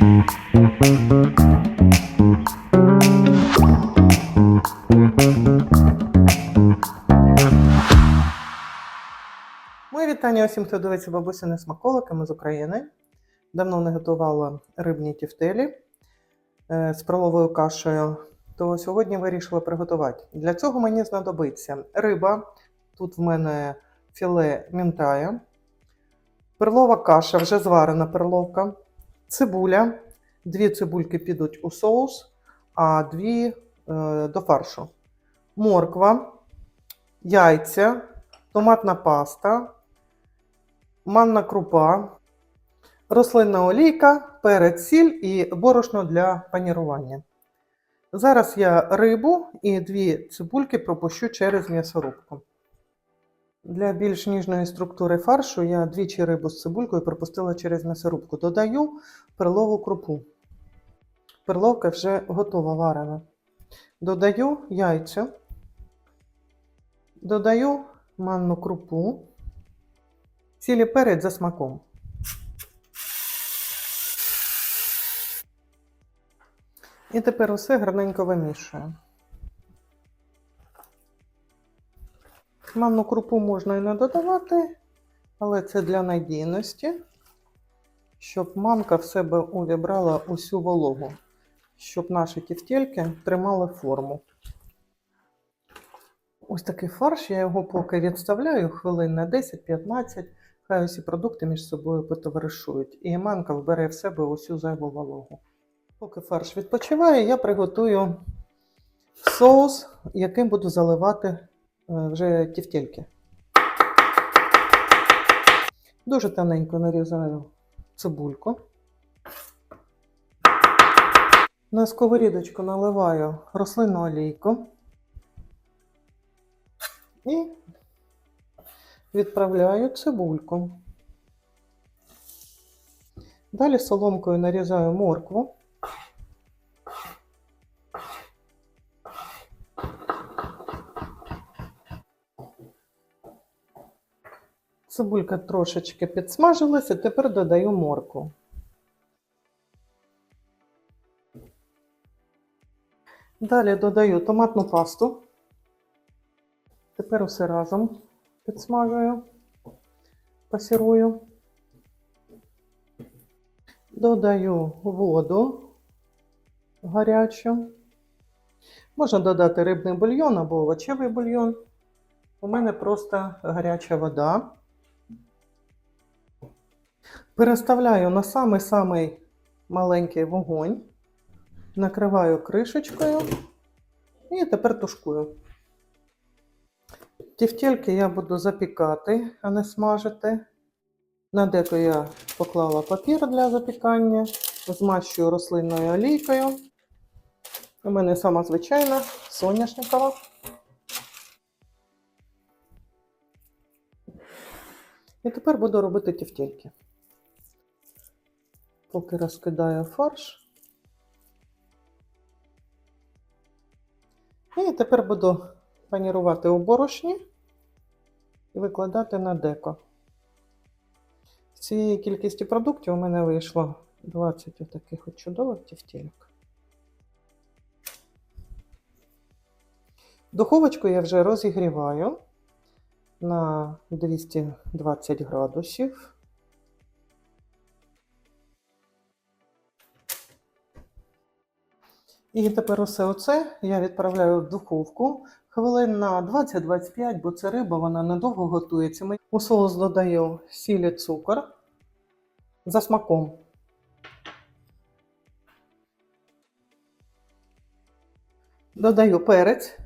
Моє вітання усім, хто дивиться бабусини смаколиками з України. Давно не готувала рибні тівтелі е, з проловою кашею, то сьогодні вирішила приготувати. Для цього мені знадобиться риба. Тут в мене філе мінтая, перлова каша, вже зварена перловка, цибуля. Дві цибульки підуть у соус, а дві е, до фаршу. Морква, яйця, томатна паста, манна крупа, рослинна олійка, перець, сіль і борошно для панірування. Зараз я рибу і дві цибульки пропущу через м'ясорубку. Для більш ніжної структури фаршу я двічі рибу з цибулькою пропустила через м'ясорубку. Додаю перлову крупу. Перловка вже готова варена. Додаю яйця. Додаю манну крупу. Сілі перець за смаком. І тепер усе гарненько вимішую. Манну крупу можна і не додавати, але це для надійності, щоб манка в себе увібрала усю вологу, щоб наші тівтєльки тримали форму. Ось такий фарш, я його поки відставляю хвилин на 10-15, хай усі продукти між собою потоваришують, і манка вбере в себе усю зайву вологу. Поки фарш відпочиває, я приготую соус, яким буду заливати вже тівтєльки. Дуже тоненько нарізаю цибульку. На сковорідочку наливаю рослинну олійку і відправляю цибульку. Далі соломкою нарізаю моркву. Цибулька трошечки підсмажилася, тепер додаю моркву. Далі додаю томатну пасту. Тепер усе разом підсмажую, пасірую. Додаю воду гарячу. Можна додати рибний бульйон або овочевий бульйон. У мене просто гаряча вода. Переставляю на самий-самий маленький вогонь, накриваю кришечкою і тепер тушкую. Тівтєльки я буду запікати, а не смажити. На деко я поклала папір для запікання, змащую рослинною олійкою. У мене сама звичайна соняшникова. І тепер буду робити тівтєльки. Поки розкидаю фарш. І тепер буду панірувати у борошні і викладати на деко. З цієї кількості продуктів у мене вийшло 20 таких от чудових тівтєльок. Духовочку я вже розігріваю на 220 градусів. І тепер усе оце я відправляю в духовку хвилин на 20-25, бо це риба, вона недовго готується. У соус додаю сіль цукор за смаком. Додаю перець.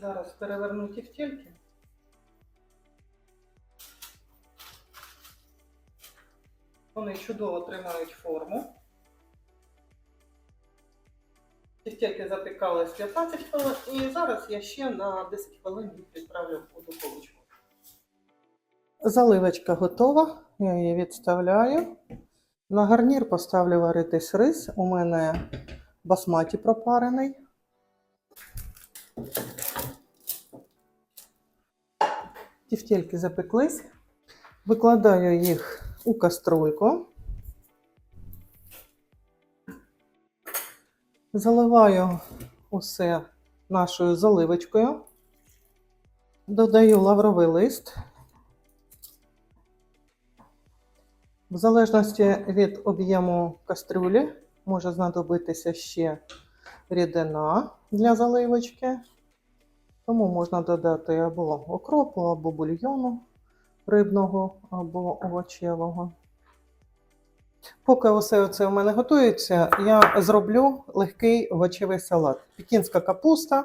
Зараз переверну тівтєльки. Вони чудово тримають форму. Тівтєльки запікались 15 хвилин, і зараз я ще на 10 хвилин відправлю у духовочку. Заливочка готова, я її відставляю. На гарнір поставлю варитись рис. У мене басматі пропарений. Тівтєльки запеклись. Викладаю їх у каструльку. Заливаю усе нашою заливочкою. Додаю лавровий лист. В залежності від об'єму кастрюлі може знадобитися ще рідина для заливочки. Тому можна додати або окропу, або бульйону рибного, або овочевого. Поки усе це у мене готується, я зроблю легкий овочевий салат. Пекінська капуста.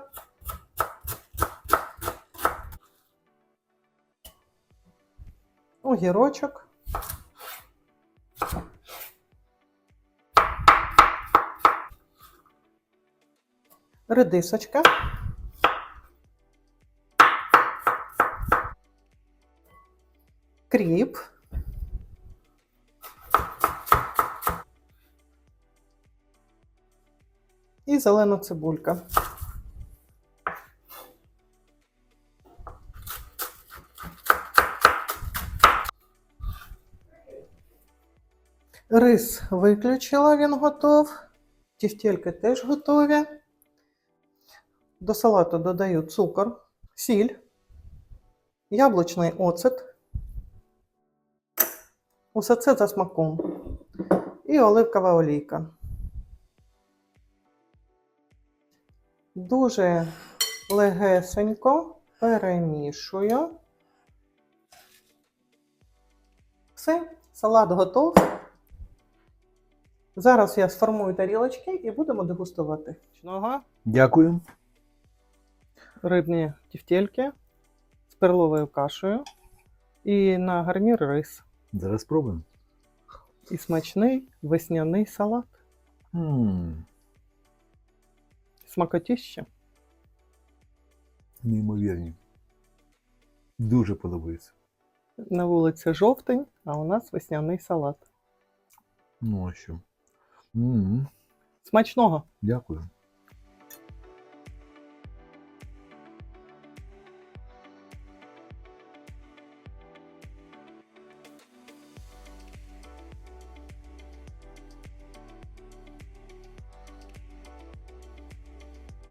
Огірочок. Редисочка. Кріп. І зелена цибулька. Рис виключила, він готов. Тівтєльки теж готові. До салату додаю цукор, сіль, яблучний оцет. Усе це за смаком. І оливкова олійка. Дуже легесенько перемішую. Все, салат готов. Зараз я сформую тарілочки і будемо дегустувати. Чного? Дякую. Рибні тівтєльки з перловою кашею. І на гарнір рис. Зараз спробуємо. І смачний весняний салат. М, Смакотіще. Неймовірні. Дуже подобається. На вулиці жовтень, а у нас весняний салат. Ну а що? М, Смачного! Дякую.